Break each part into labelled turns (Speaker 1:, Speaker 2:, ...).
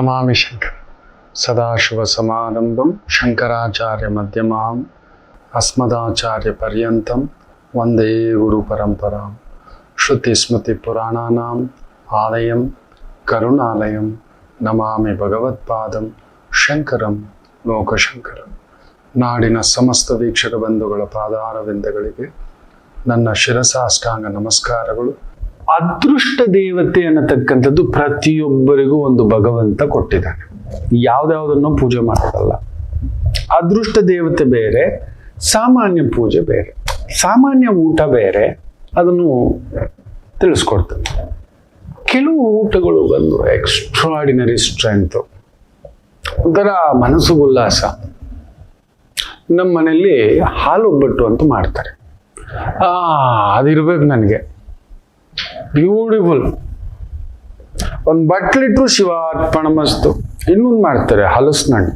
Speaker 1: ನಮಾಮಿ ಶಂಕರ ಸದಾಶಿವಸಮಾರಂಭಂ ಶಂಕರಾಚಾರ್ಯ ಮಧ್ಯಮಾಂ ಅಸ್ಮದಾಚಾರ್ಯ ಪರ್ಯಂತಂ ವಂದೇ ಗುರು ಪರಂಪರಾಂ ಶ್ರುತಿ ಸ್ಮೃತಿ ಪುರಾಣಾನಾಂ ಆಲಯಂ ಕರುಣಾಲಯಂ ನಮಾಮಿ ಭಗವತ್ಪಾದಂ ಶಂಕರಂ ಲೋಕಶಂಕರಂ ನಾಡಿನ ಸಮಸ್ತ ವೀಕ್ಷಕ ಬಂಧುಗಳ ಪಾದಾರವಿಂದಗಳಿಗೆ ನನ್ನ ಶಿರಸಾಷ್ಟಾಂಗ ನಮಸ್ಕಾರಗಳು ಅದೃಷ್ಟ ದೇವತೆ ಅನ್ನತಕ್ಕಂಥದ್ದು ಪ್ರತಿಯೊಬ್ಬರಿಗೂ ಒಂದು ಭಗವಂತ ಕೊಟ್ಟಿದ್ದಾನೆ. ಯಾವ್ದಾವುದನ್ನು ಪೂಜೆ ಮಾಡೋದಲ್ಲ. ಅದೃಷ್ಟ ದೇವತೆ ಬೇರೆ, ಸಾಮಾನ್ಯ ಪೂಜೆ ಬೇರೆ. ಸಾಮಾನ್ಯ ಊಟ ಬೇರೆ, ಅದನ್ನು ತಿಳಿಸ್ಕೊಡ್ತದೆ. ಕೆಲವು ಊಟಗಳು ಬಂದು ಎಕ್ಸ್ಟ್ರಾಡಿನರಿ ಸ್ಟ್ರೆಂತು ಒಂಥರ ಮನಸ್ಸು ಉಲ್ಲಾಸ. ನಮ್ಮ ಮನೆಯಲ್ಲಿ ಹಾಲು ಒಬ್ಬಟ್ಟು ಅಂತ ಮಾಡ್ತಾರೆ. ಆ, ಅದಿರ್ಬೇಕು ನನಗೆ. ಬ್ಯೂಟಿಫುಲ್ ಒಂದು ಬಾಟ್ಲಿಟ್ಟು ಮಸ್ತು ಇನ್ನೊಂದು ಮಾಡ್ತಾರೆ, ಹಲಸಿನಣ್ಣು.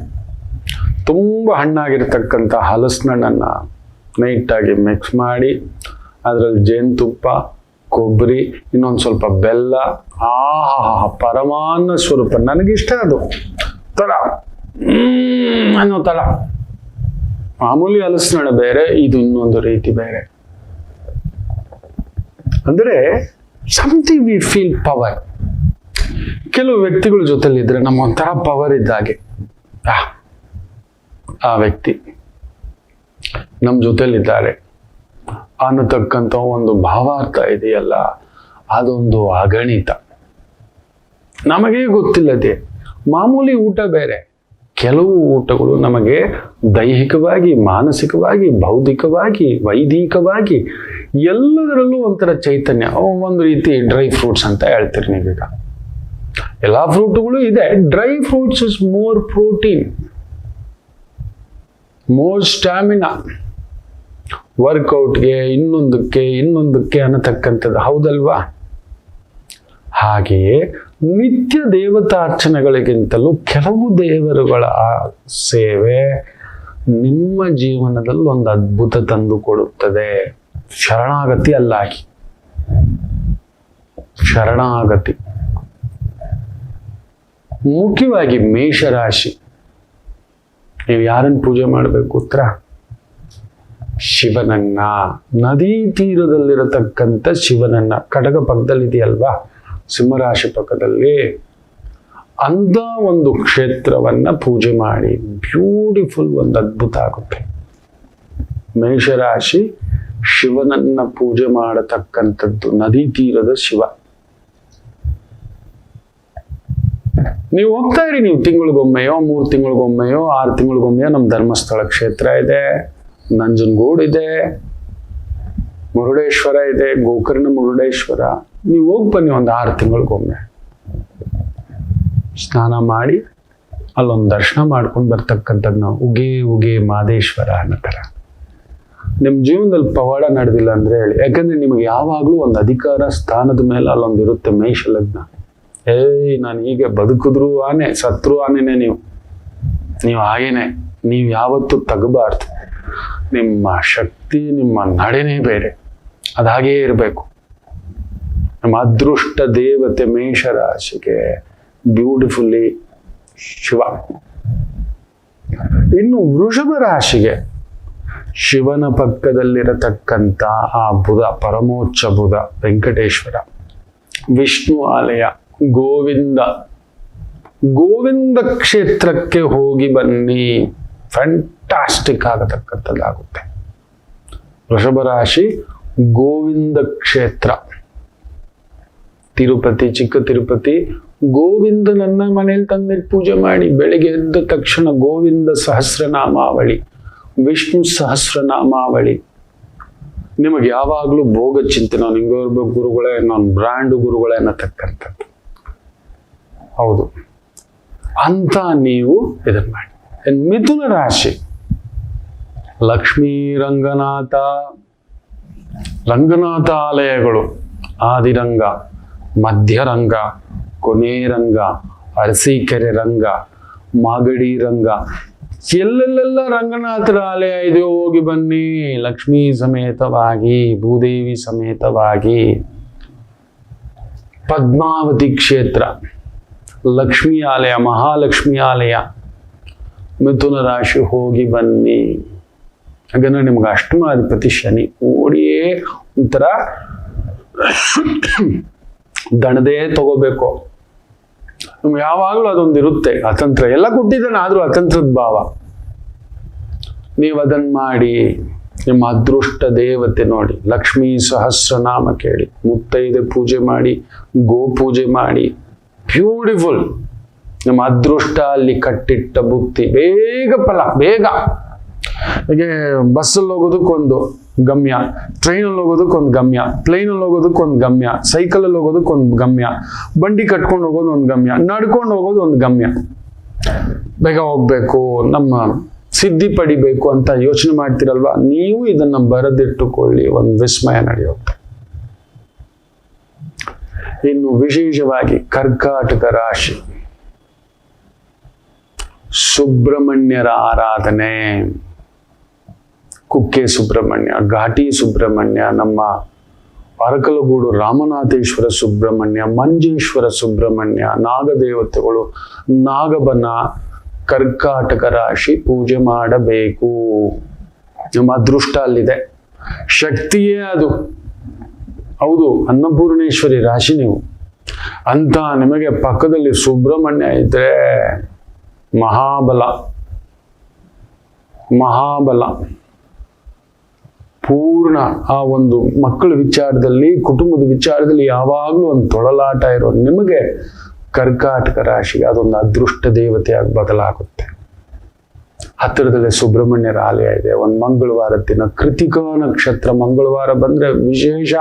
Speaker 1: ತುಂಬ ಹಣ್ಣಾಗಿರ್ತಕ್ಕಂಥ ಹಲಸಿನಣ್ಣನ್ನು ನೈಟಾಗಿ ಮಿಕ್ಸ್ ಮಾಡಿ, ಅದರಲ್ಲಿ ಜೇನುತುಪ್ಪ, ಕೊಬ್ಬರಿ, ಇನ್ನೊಂದು ಸ್ವಲ್ಪ ಬೆಲ್ಲ ಆಹಾ ಪರಮಾನ್ನ ಸ್ವರೂಪ. ನನಗಿಷ್ಟ ಅದು. ತಳ ಅನ್ನೋ ತಳ ಮಾಮೂಲಿ ಹಲಸಿನಣ್ಣು ಬೇರೆ, ಇದು ಇನ್ನೊಂದು ರೀತಿ ಬೇರೆ. ಅಂದರೆ ಸಮಥಿಂಗ್ ವಿ ಫೀಲ್ ಪವರ್ ಕೆಲವು ವ್ಯಕ್ತಿಗಳ ಜೊತೆಲಿ ಇದ್ರೆ ನಮ್ಮ ಒಂಥರ ಪವರ್ ಇದ್ದಾಗೆ ಆ, ಆ ವ್ಯಕ್ತಿ ನಮ್ಮ ಜೊತೆಲಿದ್ದಾರೆ. ಅನ್ನತಕ್ಕಂಥ ಒಂದು ಭಾವಾರ್ಥ ಇದೆಯಲ್ಲ ಅದೊಂದು ಅಗಣಿತ. ನಮಗೇ ಗೊತ್ತಿಲ್ಲದೆ ಮಾಮೂಲಿ ಊಟ ಬೇರೆ. ಕೆಲವು ಊಟಗಳು ನಮಗೆ ದೈಹಿಕವಾಗಿ, ಮಾನಸಿಕವಾಗಿ, ಬೌದ್ಧಿಕವಾಗಿ, ವೈದಿಕವಾಗಿ ಎಲ್ಲದರಲ್ಲೂ ಒಂಥರ ಚೈತನ್ಯ. ಒಂದು ರೀತಿ ಡ್ರೈ ಫ್ರೂಟ್ಸ್ ಅಂತ ಹೇಳ್ತೀರಿ ನೀವೀಗ. ಎಲ್ಲ ಫ್ರೂಟ್ಗಳು ಇದೆ. Dry fruits is more protein more stamina ವರ್ಕೌಟ್ಗೆ ಇನ್ನೊಂದಕ್ಕೆ ಇನ್ನೊಂದಕ್ಕೆ ಅನ್ನತಕ್ಕಂಥದ್ದು. ಹೌದಲ್ವಾ? ಹಾಗೆಯೇ ನಿತ್ಯ ದೇವತಾರ್ಚನೆಗಳಿಗಿಂತಲೂ ಕೆಲವು ದೇವರುಗಳ ಸೇವೆ ನಿಮ್ಮ ಜೀವನದಲ್ಲಿ ಒಂದು ಅದ್ಭುತ ತಂದು ಕೊಡುತ್ತದೆ. ಶರಣಾಗತಿ ಅಲ್ಲಾಗಿ. ಶರಣಾಗತಿ. ಮುಖ್ಯವಾಗಿ ಮೇಷರಾಶಿ. ನೀವು ಯಾರನ್ನು ಪೂಜೆ ಮಾಡಬೇಕು ಉತ್ತರ? ಶಿವನನ್ನ. ನದಿ ತೀರದಲ್ಲಿರತಕ್ಕಂಥ ಶಿವನನ್ನ. ಕಡಗ ಪಕ್ಕದಲ್ಲಿದೆಯಲ್ವಾ? ಸಿಂಹರಾಶಿ ಪಕ್ಕದಲ್ಲಿ ಅಂಥ ಒಂದು ಕ್ಷೇತ್ರವನ್ನ ಪೂಜೆ ಮಾಡಿ ಬ್ಯೂಟಿಫುಲ್ ಒಂದು ಅದ್ಭುತ ಆಗುತ್ತೆ. ಮೇಷರಾಶಿ ಶಿವನನ್ನ ಪೂಜೆ ಮಾಡತಕ್ಕಂಥದ್ದು ನದಿ ತೀರದ ಶಿವ. ನೀವು ಹೋಗ್ತಾ ಇರಿ, ನೀವು ತಿಂಗಳಿಗೊಮ್ಮೆಯೋ, ಮೂರು ತಿಂಗಳಿಗೊಮ್ಮೆಯೋ, ಆರು ತಿಂಗಳಿಗೊಮ್ಮೆಯೋ ನಮ್ಮ ಧರ್ಮಸ್ಥಳ ಕ್ಷೇತ್ರ ಇದೆ, ನಂಜನಗೂಡು ಇದೆ, ಮುರುಡೇಶ್ವರ ಇದೆ, ಗೋಕರ್ಣ ಮುರುಡೇಶ್ವರ. ನೀವು ಹೋಗಿ ಬನ್ನಿ ಒಂದು ಆರು ತಿಂಗಳಿಗೊಮ್ಮೆ. ಸ್ನಾನ ಮಾಡಿ, ಅಲ್ಲೊಂದು ದರ್ಶನ ಮಾಡ್ಕೊಂಡು ಬರ್ತಕ್ಕಂಥದ್ದು ನಾವು ಉಗೆ ಉಗೆ ಮಾದೇಶ್ವರ ಅನ್ನೋ ಥರ. ನಿಮ್ಮ ಜೀವನದಲ್ಲಿ ಪವಾಡ ನಡೆದಿಲ್ಲ ಅಂದ್ರೆ ಹೇಳಿ. ಯಾಕಂದ್ರೆ ನಿಮಗೆ ಯಾವಾಗಲೂ ಒಂದು ಅಧಿಕಾರ ಸ್ಥಾನದ ಮೇಲೆ ಅಲ್ಲೊಂದು ಇರುತ್ತೆ ಮೇಷ ಲಗ್ನ ಏಯ್, ನಾನು ಹೀಗೆ ಬದುಕಿದ್ರು ಆನೆ, ಸತ್ರು ಆನೆನೆ ನೀವು. ನೀವು ಹಾಗೇನೆ, ನೀವು ಯಾವತ್ತೂ ತಗಬಾರ್ದು. ನಿಮ್ಮ ಶಕ್ತಿ, ನಿಮ್ಮ ನಡೆನೇ ಬೇರೆ. ಅದಾಗೇ ಇರಬೇಕು. ನಮ್ಮ ಅದೃಷ್ಟ ದೇವತೆ ಮೇಷರಾಶಿಗೆ ಬ್ಯೂಟಿಫುಲ್ಲಿ ಶಿವ. ಇನ್ನು ವೃಷಭ ರಾಶಿಗೆ ಶಿವನ ಪಕ್ಕದಲ್ಲಿರತಕ್ಕಂಥ ಆ ಬುಧ, ಪರಮೋಚ್ಚ ಬುಧ, ವೆಂಕಟೇಶ್ವರ, ವಿಷ್ಣು ಆಲಯ, ಗೋವಿಂದ. ಗೋವಿಂದ ಕ್ಷೇತ್ರಕ್ಕೆ ಹೋಗಿ ಬನ್ನಿ. ಫ್ಯಾಂಟಾಸ್ಟಿಕ್ ಆಗತಕ್ಕಂಥದ್ದಾಗುತ್ತೆ. ವೃಷಭ ರಾಶಿ ಗೋವಿಂದ ಕ್ಷೇತ್ರ. ತಿರುಪತಿ, ಚಿಕ್ಕ ತಿರುಪತಿ ಗೋವಿಂದನನ್ನ ಮನೇಲಿ ತಂದಿಟ್ಟು ಪೂಜೆ ಮಾಡಿ ಬೆಳಗ್ಗೆ ಎದ್ದ ತಕ್ಷಣ ಗೋವಿಂದ ಸಹಸ್ರನಾಮಾವಳಿ, ವಿಷ್ಣು ಸಹಸ್ರನಾಮಾವಳಿ. ನಿಮಗೆ ಯಾವಾಗಲೂ ಭೋಗ ಚಿಂತೆ, ನಾನು ಹಿಂಗೋರ್ಬ ಗುರುಗಳೇ, ನಾನು ಬ್ರ್ಯಾಂಡ್ ಗುರುಗಳೇ ಅನ್ನತಕ್ಕಂಥದ್ದು. ಹೌದು. ಅಂತ ನೀವು ಇದನ್ನ ಮಾಡಿ. ಮಿಥುನ ರಾಶಿ. ಲಕ್ಷ್ಮೀ ರಂಗನಾಥ ರಂಗನಾಥ ಆಲಯಗಳು ಆದಿರಂಗ. ಮಧ್ಯರಂಗ ಕೊನೆ ರಂಗ ಅರಸೀಕೆರೆ ರಂಗ, ಮಾಗಡಿ ರಂಗ, ಎಲ್ಲೆಲ್ಲೆಲ್ಲ ರಂಗನಾಥರ ಆಲಯ ಇದೆಯೋ ಹೋಗಿ ಬನ್ನಿ. ಲಕ್ಷ್ಮೀ ಸಮೇತವಾಗಿ, ಭೂದೇವಿ ಸಮೇತವಾಗಿ. ಪದ್ಮಾವತಿ ಕ್ಷೇತ್ರ, ಲಕ್ಷ್ಮೀ ಆಲಯ, ಮಹಾಲಕ್ಷ್ಮಿ ಆಲಯ. ಮಿಥುನ ರಾಶಿ ಹೋಗಿ ಬನ್ನಿ. ಹಾಗಂದ್ರೆ ನಿಮ್ಗೆ ಅಷ್ಟಮಾಧಿಪತಿ ಶನಿ ಓಡಿಯೇ ಒಂಥರ ದಣದೇ ತಗೋಬೇಕು. ನಮ್ಗೆ ಯಾವಾಗಲೂ ಅದೊಂದು ಇರುತ್ತೆ, ಅತಂತ್ರ. ಎಲ್ಲ ಕೊಟ್ಟಿದ್ದಾನೆ, ಆದ್ರೂ ಅತಂತ್ರದ ಭಾವ. ನೀವು ಅದನ್ ಮಾಡಿ, ನಿಮ್ಮ ಅದೃಷ್ಟ ದೇವತೆ ನೋಡಿ, ಲಕ್ಷ್ಮೀ ಸಹಸ್ರನಾಮ ಕೇಳಿ, ಮುತ್ತೈದೆ ಪೂಜೆ ಮಾಡಿ, ಗೋ ಪೂಜೆ ಮಾಡಿ, ಬ್ಯೂಟಿಫುಲ್. ನಮ್ಮ ಅದೃಷ್ಟ ಅಲ್ಲಿ ಕಟ್ಟಿಟ್ಟ ಬುತ್ತಿ, ಬೇಗ ಫಲ, ಬೇಗ. ಹೀಗೆ ಬಸ್ಸಲ್ಲಿ ಹೋಗೋದಕ್ಕೊಂದು ಗಮ್ಯ ಟ್ರೈನಲ್ಲಿ ಹೋಗೋದಕ್ಕೊಂದು ಗಮ್ಯ ಪ್ಲೇನಲ್ಲಿ ಹೋಗೋದಕ್ಕೊಂದು ಗಮ್ಯ ಸೈಕಲಲ್ಲಿ ಹೋಗೋದಕ್ಕೊಂದು ಗಮ್ಯ, ಬಂಡಿ ಕಟ್ಕೊಂಡು ಹೋಗೋದು ಒಂದು ಗಮ್ಯ, ನಡ್ಕೊಂಡು ಹೋಗೋದು ಒಂದು ಗಮ್ಯ. ಬೇಗ ಹೋಗ್ಬೇಕು, ನಮ್ಮ ಸಿದ್ಧಿ ಪಡಿಬೇಕು ಅಂತ ಯೋಚನೆ ಮಾಡ್ತೀರಲ್ವಾ? ನೀವು ಇದನ್ನ ಬರೆದಿಟ್ಟುಕೊಳ್ಳಿ, ಒಂದು ವಿಸ್ಮಯ ನಡೆಯುತ್ತೆ. ಇನ್ನು ವಿಶೇಷವಾಗಿ ಕರ್ಕಾಟಕ ರಾಶಿ. ಸುಬ್ರಹ್ಮಣ್ಯರ ಆರಾಧನೆ. ಕುಕ್ಕೆ ಸುಬ್ರಹ್ಮಣ್ಯ, ಘಾಟಿ ಸುಬ್ರಹ್ಮಣ್ಯ, ನಮ್ಮ ಅರಕಲಗೂಡು ರಾಮನಾಥೇಶ್ವರ ಸುಬ್ರಹ್ಮಣ್ಯ, ಮಂಜೇಶ್ವರ ಸುಬ್ರಹ್ಮಣ್ಯ, ನಾಗದೇವತೆಗಳು, ನಾಗಬನ, ಕರ್ಕಾಟಕ ರಾಶಿ ಪೂಜೆ ಮಾಡಬೇಕು. ನಮ್ಮ ಅದೃಷ್ಟ ಅಲ್ಲಿದೆ. ಶಕ್ತಿಯೇ ಅದು. ಹೌದು, ಅನ್ನಪೂರ್ಣೇಶ್ವರಿ ರಾಶಿ ನೀವು. ಅಂತ ನಿಮಗೆ ಪಕ್ಕದಲ್ಲಿ ಸುಬ್ರಹ್ಮಣ್ಯ ಇದ್ರೆ ಮಹಾಬಲ. ಮಹಾಬಲ. ಪೂರ್ಣ ಆ ಒಂದು ಮಕ್ಕಳ ವಿಚಾರದಲ್ಲಿ, ಕುಟುಂಬದ ವಿಚಾರದಲ್ಲಿ ಯಾವಾಗಲೂ ಒಂದು ತೊಳಲಾಟ ಇರೋ ನಿಮಗೆ ಕರ್ಕಾಟಕ ರಾಶಿ ಅದೊಂದು ಅದೃಷ್ಟ ದೇವತೆಯಾಗಿ ಬದಲಾಗುತ್ತೆ. ಹತ್ತಿರದಲ್ಲೇ ಸುಬ್ರಹ್ಮಣ್ಯರ ಆಲಯ ಇದೆ. ಒಂದು ಮಂಗಳವಾರ ದಿನ ಕೃತಿಕಾ ನಕ್ಷತ್ರ ಮಂಗಳವಾರ ಬಂದ್ರೆ ವಿಶೇಷ.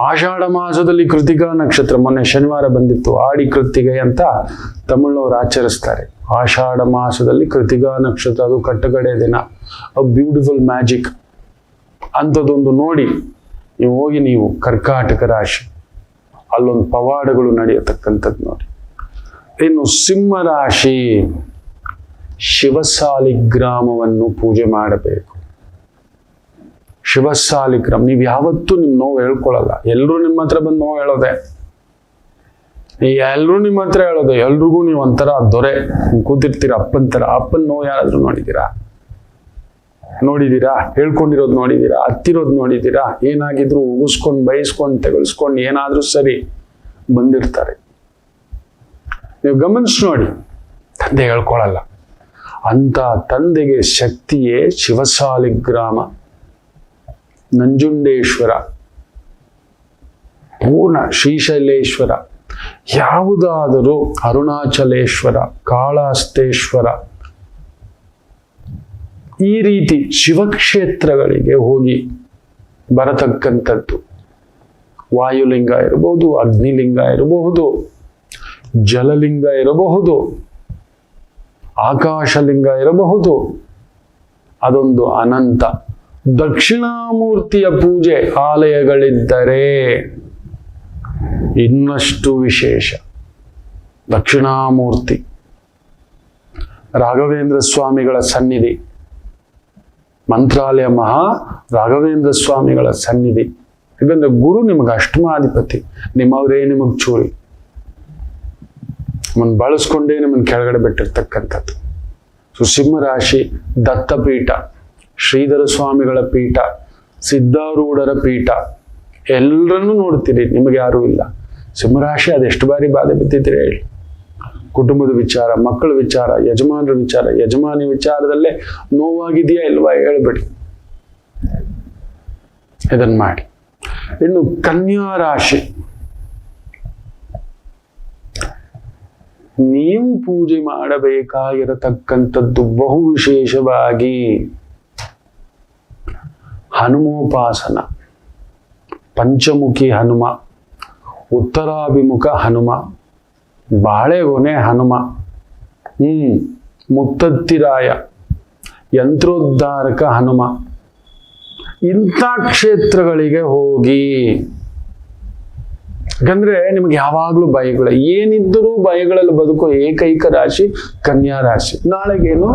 Speaker 1: ಆಷಾಢ ಮಾಸದಲ್ಲಿ ಕೃತಿಕಾ ನಕ್ಷತ್ರ, ಮೊನ್ನೆ ಶನಿವಾರ ಬಂದಿತ್ತು, ಆಡಿ ಕೃತಿಗೆ ಅಂತ ತಮಿಳ್ನವರು ಆಚರಿಸ್ತಾರೆ. ಆಷಾಢ ಮಾಸದಲ್ಲಿ ಕೃತಿಕಾ ನಕ್ಷತ್ರ, ಅದು ಕಟ್ಟಗಡೆ ದಿನ. ಅ ಬ್ಯೂಟಿಫುಲ್ ಮ್ಯಾಜಿಕ್ ಅಂಥದ್ದೊಂದು ನೋಡಿ ನೀವು ಹೋಗಿ ನೀವು ಕರ್ಕಾಟಕ ರಾಶಿ. ಅಲ್ಲೊಂದು ಪವಾಡಗಳು ನಡೆಯತಕ್ಕಂಥದ್ದು ನೋಡಿ. ಇನ್ನು ಸಿಂಹ ರಾಶಿ. ಶಿವಸಾಲಿಗ್ರಾಮವನ್ನು ಪೂಜೆ ಮಾಡಬೇಕು. ಶಿವಸಾಲಿಗ್ರಾಮ ನೀವು ಯಾವತ್ತೂ ನಿಮ್ಮ ನೋವು ಹೇಳ್ಕೊಳ್ಳಲ್ಲ. ಎಲ್ಲರೂ ನಿಮ್ಮ ಹತ್ರ ಬಂದು ನೋವು ಹೇಳೋದೆ. ಎಲ್ಲರೂ ನಿಮ್ಮ ಹತ್ರ ಹೇಳೋದು. ಎಲ್ರಿಗೂ ನೀವು ಒಂಥರ ದೊರೆ. ಕೂತಿರ್ತೀರ ಅಪ್ಪನ ತರ ಅಪ್ಪನ ನೋವು ಯಾರಾದರೂ ನೋಡಿದ್ದೀರಾ? ನೋಡಿದ್ದೀರಾ ಹೇಳ್ಕೊಂಡಿರೋದು ನೋಡಿದ್ದೀರಾ ಹತ್ತಿರೋದು ನೋಡಿದ್ದೀರಾ ಏನಾಗಿದ್ರು ಉಗಿಸ್ಕೊಂಡು ಬಯಸ್ಕೊಂಡು ತೆಗೆಸ್ಕೊಂಡು ಏನಾದರೂ ಸರಿ ಬಂದಿರ್ತಾರೆ. ನೀವು ಗಮನಿಸಿ ನೋಡಿ. ತಂದೆ ಹೇಳ್ಕೊಳಲ್ಲ. ಅಂತ ತಂದೆಗೆ ಶಕ್ತಿಯೇ ಶಿವಸಾಲಿಗ್ರಾಮ ನಂಜುಂಡೇಶ್ವರ. ಪೂರ್ಣ ಶ್ರೀಶೈಲೇಶ್ವರ. ಯಾವುದಾದರೂ ಅರುಣಾಚಲೇಶ್ವರ, ಕಾಳಹಸ್ತೇಶ್ವರ. ಈ ರೀತಿ ಶಿವಕ್ಷೇತ್ರಗಳಿಗೆ ಹೋಗಿ ಬರತಕ್ಕಂಥದ್ದು. ವಾಯುಲಿಂಗ ಇರಬಹುದು, ಅಗ್ನಿಲಿಂಗ ಇರಬಹುದು, ಜಲಲಿಂಗ ಇರಬಹುದು, ಆಕಾಶಲಿಂಗ ಇರಬಹುದು. ಅದೊಂದು ಅನಂತ. ದಕ್ಷಿಣಾಮೂರ್ತಿಯ ಪೂಜೆ ಆಲಯಗಳಿದ್ದರೆ ಇನ್ನಷ್ಟು ವಿಶೇಷ. ದಕ್ಷಿಣಾಮೂರ್ತಿ ರಾಘವೇಂದ್ರ ಸ್ವಾಮಿಗಳ ಸನ್ನಿಧಿ. ಮಂತ್ರಾಲಯ ಮಹಾ ರಾಘವೇಂದ್ರ ಸ್ವಾಮಿಗಳ ಸನ್ನಿಧಿ. ಯಾಕಂದ್ರೆ ಗುರು ನಿಮಗೆ ಅಷ್ಟಮಾಧಿಪತಿ. ನಿಮ್ಮವರೇ ನಿಮಗೆ ಚೂರಿ. ನಿಮ್ಮನ್ನು ಬಳಸ್ಕೊಂಡೇ ನಿಮ್ಮನ್ನು ಕೆಳಗಡೆ ಬಿಟ್ಟಿರ್ತಕ್ಕಂಥದ್ದು. ಸೊ ಸಿಂಹರಾಶಿ, ದತ್ತಪೀಠ, ಶ್ರೀಧರ ಸ್ವಾಮಿಗಳ ಪೀಠ, ಸಿದ್ಧಾರೂಢರ ಪೀಠ, ಎಲ್ಲರನ್ನೂ ನೋಡ್ತೀರಿ, ನಿಮಗೆ ಯಾರೂ ಇಲ್ಲ. ಸಿಂಹರಾಶಿ ಅದೆಷ್ಟು ಬಾರಿ ಬಾಧೆ ಬಿದ್ದಿದ್ರೆ ಹೇಳಿ. ಕುಟುಂಬದ ವಿಚಾರ, ಮಕ್ಕಳ ವಿಚಾರ, ಯಜಮಾನರ ವಿಚಾರ, ಯಜಮಾನಿ ವಿಚಾರದಲ್ಲೇ ನೋವಾಗಿದೆಯಾ ಇಲ್ವಾ ಹೇಳ್ಬಿಡಿ. ಇದನ್ ಮಾಡಿ. ಇನ್ನು ಕನ್ಯಾ ರಾಶಿ. ನೀವು ಪೂಜೆ ಮಾಡಬೇಕಾಗಿರತಕ್ಕಂಥದ್ದು ಬಹು ವಿಶೇಷವಾಗಿ ಹನುಮೋಪಾಸನ, ಪಂಚಮುಖಿ ಹನುಮ, ಉತ್ತರಾಭಿಮುಖ ಹನುಮ ಬಾಳೆಗೊನೆ ಹನುಮ. ಹ್ಮ್, ಮುತ್ತತ್ತಿರಾಯ, ಯಂತ್ರೋದ್ಧಾರಕ ಹನುಮ. ಇಂಥ ಕ್ಷೇತ್ರಗಳಿಗೆ ಹೋಗಿ. ಯಾಕಂದ್ರೆ ನಿಮ್ಗೆ ಯಾವಾಗಲೂ ಭಯಗಳು, ಏನಿದ್ದರೂ ಭಯಗಳಲ್ಲಿ ಬದುಕು ಏಕೈಕ ರಾಶಿ ಕನ್ಯಾ ರಾಶಿ. ನಾಳೆಗೇನು?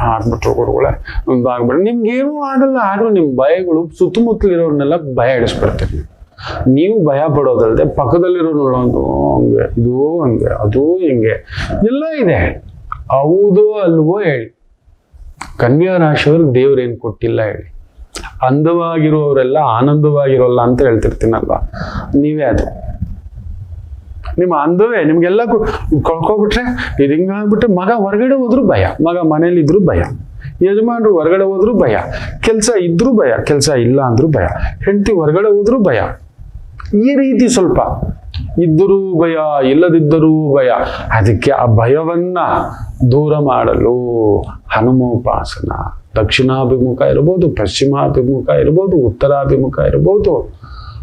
Speaker 1: ಆಗ್ಬಿಟ್ರು ಗುರುಗಳೇ, ಒಂದು ಆಗ್ಬಿಟ್ರೆ ನಿಮ್ಗೇನು ಆಗಲ್ಲ, ಆದ್ರೂ ನಿಮ್ಮ ಭಯಗಳು ಸುತ್ತಮುತ್ತಲಿರೋರ್ನೆಲ್ಲ ಭಯ ಹಿಡಿಸ್ಬಿಡ್ತೀರಿ ನೀವು ಭಯ ಪಡೋದಲ್ಲದೆ ಪಕ್ಕದಲ್ಲಿರೋ ನೋಡೋದು ಹಂಗೆ ಇದು ಹಂಗೆ, ಅದು ಹಿಂಗೆ, ಎಲ್ಲ ಇದೆ. ಹೌದು ಅಲ್ವೋ ಹೇಳಿ. ಕನ್ಯಾ ರಾಶಿಯವ್ರಿಗೆ ದೇವ್ರೇನು ಕೊಟ್ಟಿಲ್ಲ ಹೇಳಿ. ಅಂದವಾಗಿರೋರೆಲ್ಲ ಆನಂದವಾಗಿರೋಲ್ಲ ಅಂತ ಹೇಳ್ತಿರ್ತೀನಲ್ವ? ನೀವೇ ಅದು. ನಿಮ್ಮ ಅಂದವೇ, ನಿಮ್ಗೆಲ್ಲ ಕಳ್ಕೊಬಿಟ್ರೆ ಇದು ಹಿಂಗಾಗ್ಬಿಟ್ರೆ ಮಗ ಹೊರಗಡೆ ಹೋದ್ರು ಭಯ, ಮಗ ಮನೇಲಿ ಇದ್ರು ಭಯ, ಯಜಮಾನ್ರು ಹೊರಗಡೆ ಹೋದ್ರು ಭಯ, ಕೆಲಸ ಇದ್ರೂ ಭಯ, ಕೆಲಸ ಇಲ್ಲ ಅಂದ್ರೂ ಭಯ, ಹೆಂಡತಿ ಹೊರಗಡೆ ಹೋದ್ರೂ ಭಯ. ಈ ರೀತಿ ಸ್ವಲ್ಪ. ಇದ್ದರೂ ಭಯ, ಇಲ್ಲದಿದ್ದರೂ ಭಯ. ಅದಕ್ಕೆ ಆ ಭಯವನ್ನ ದೂರ ಮಾಡಲು ಹನುಮೋಪಾಸನ, ದಕ್ಷಿಣಾಭಿಮುಖ ಇರ್ಬೋದು, ಪಶ್ಚಿಮಾಭಿಮುಖ ಇರ್ಬೋದು, ಉತ್ತರಾಭಿಮುಖ ಇರ್ಬೋದು.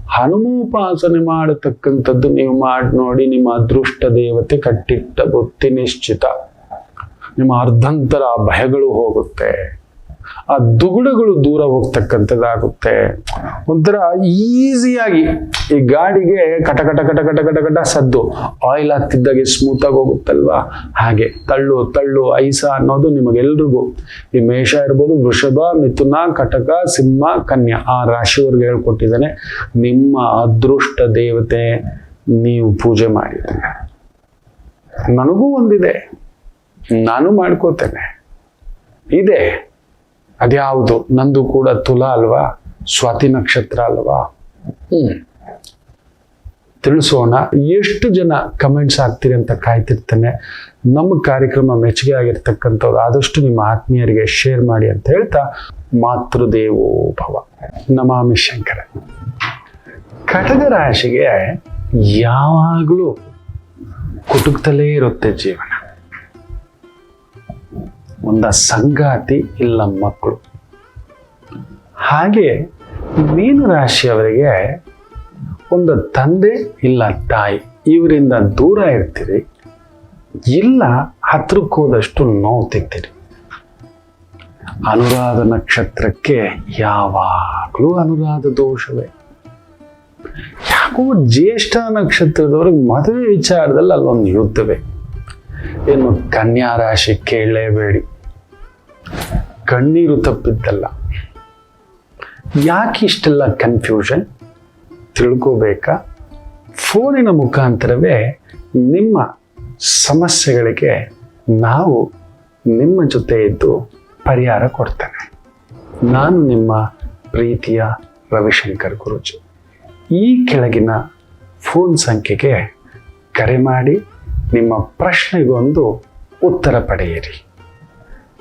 Speaker 1: ಹನುಮೋಪಾಸನೆ ಮಾಡತಕ್ಕಂಥದ್ದು ನೀವು ಮಾಡಿ, ನೋಡಿ ನಿಮ್ಮ ಅದೃಷ್ಟ ದೇವತೆ ಕಟ್ಟಿಟ್ಟ ಬುತ್ತಿ ನಿಶ್ಚಿತ. ನಿಮ್ಮ ಅರ್ಧಂತರ ಭಯಗಳು ಹೋಗುತ್ತೆ. ಆ ದುಗುಡಗಳು ದೂರ ಹೋಗ್ತಕ್ಕಂಥದ್ದಾಗುತ್ತೆ. ಒಂಥರ ಈಸಿಯಾಗಿ ಈ ಗಾಡಿಗೆ ಕಟ ಕಟ ಕಟ ಕಟ ಕಟ ಕಟ ಸದ್ದು. ಆಯಿಲ್ ಹಾಕ್ತಿದ್ದಾಗೆ ಸ್ಮೂತ್ ಆಗಿ ಹೋಗುತ್ತಲ್ವಾ? ಹಾಗೆ ತಳ್ಳು ತಳ್ಳು, ಐಸ ಅನ್ನೋದು ನಿಮಗೆಲ್ರಿಗೂ. ಈ ಮೇಷ ಇರ್ಬೋದು, ವೃಷಭ, ಮಿಥುನ, ಕಟಕ, ಸಿಂಹ, ಕನ್ಯಾ ಆ ರಾಶಿಯವ್ರಿಗೆ ಹೇಳ್ಕೊಟ್ಟಿದ್ದಾನೆ. ನಿಮ್ಮ ಅದೃಷ್ಟ ದೇವತೆ ನೀವು ಪೂಜೆ ಮಾಡಿದ್ದೀರ ನನಗೂ ಒಂದಿದೆ. ನಾನು ಮಾಡ್ಕೋತೇನೆ. ಇದೆ. ಅದ್ಯಾವುದು? ನಂದು ಕೂಡ ತುಲ ಅಲ್ವಾ? ಸ್ವಾತಿ ನಕ್ಷತ್ರ ಅಲ್ವಾ? ಹ್ಮ್. ತಿಳಿಸೋಣ. ಎಷ್ಟು ಜನ ಕಮೆಂಟ್ಸ್ ಆಗ್ತೀರಿ ಅಂತ ಕಾಯ್ತಿರ್ತೇನೆ. ನಮ್ಮ ಕಾರ್ಯಕ್ರಮ ಮೆಚ್ಚುಗೆ ಆಗಿರ್ತಕ್ಕಂಥವ್ರು ಆದಷ್ಟು ನಿಮ್ಮ ಆತ್ಮೀಯರಿಗೆ ಶೇರ್ ಮಾಡಿ ಅಂತ ಹೇಳ್ತಾ, ಮಾತೃದೇವೋ ಭವ. ನಮಾಮಿ ಶಂಕರ. ಕಟಕ ರಾಶಿಗೆ ಯಾವಾಗಲೂ ಕುಟುಕ್ತಲೇ ಇರುತ್ತೆ ಜೀವನ. ಒಂದ ಸಂಗಾತಿ ಇಲ್ಲ ಮಕ್ಕಳು. ಹಾಗೆ ಮೀನು ರಾಶಿಯವರಿಗೆ ಒಂದು ತಂದೆ ಇಲ್ಲ ತಾಯಿ, ಇವರಿಂದ ದೂರ ಇರ್ತೀರಿ, ಇಲ್ಲ ಹತ್ರಕ್ಕೆ ಹೋದಷ್ಟು ನೋವು ತಿಂತೀರಿ. ಅನುರಾಧ ನಕ್ಷತ್ರಕ್ಕೆ ಯಾವಾಗಲೂ ಅನುರಾಧ ದೋಷವೇ. ಯಾಕೋ ಜ್ಯೇಷ್ಠ ನಕ್ಷತ್ರದವ್ರಿಗೆ ಮದುವೆ ವಿಚಾರದಲ್ಲಿ ಅಲ್ಲೊಂದು ಯುದ್ಧವೇ. ಏನು ಕನ್ಯಾ ರಾಶಿ ಕೇಳಲೇಬೇಡಿ. ಕಣ್ಣೀರು ತಪ್ಪಿದ್ದಲ್ಲ. ಯಾಕೆ ಇಷ್ಟೆಲ್ಲ ಕನ್ಫ್ಯೂಷನ್ ತಿಳ್ಕೋಬೇಕಾ? ಫೋನಿನ ಮುಖಾಂತರವೇ ನಿಮ್ಮ ಸಮಸ್ಯೆಗಳಿಗೆ ನಾವು ನಿಮ್ಮ ಜೊತೆ ಇದ್ದು ಪರಿಹಾರ ಕೊಡ್ತೇನೆ. ನಾನು ನಿಮ್ಮ ಪ್ರೀತಿಯ ರವಿಶಂಕರ್ ಗುರುಜಿ. ಈ ಕೆಳಗಿನ ಫೋನ್ ಸಂಖ್ಯೆಗೆ ಕರೆ ಮಾಡಿ ನಿಮ್ಮ ಪ್ರಶ್ನೆಗೊಂದು ಉತ್ತರ ಪಡೆಯಿರಿ.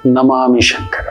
Speaker 1: ನಮಾಮಿ ಶಂಕರ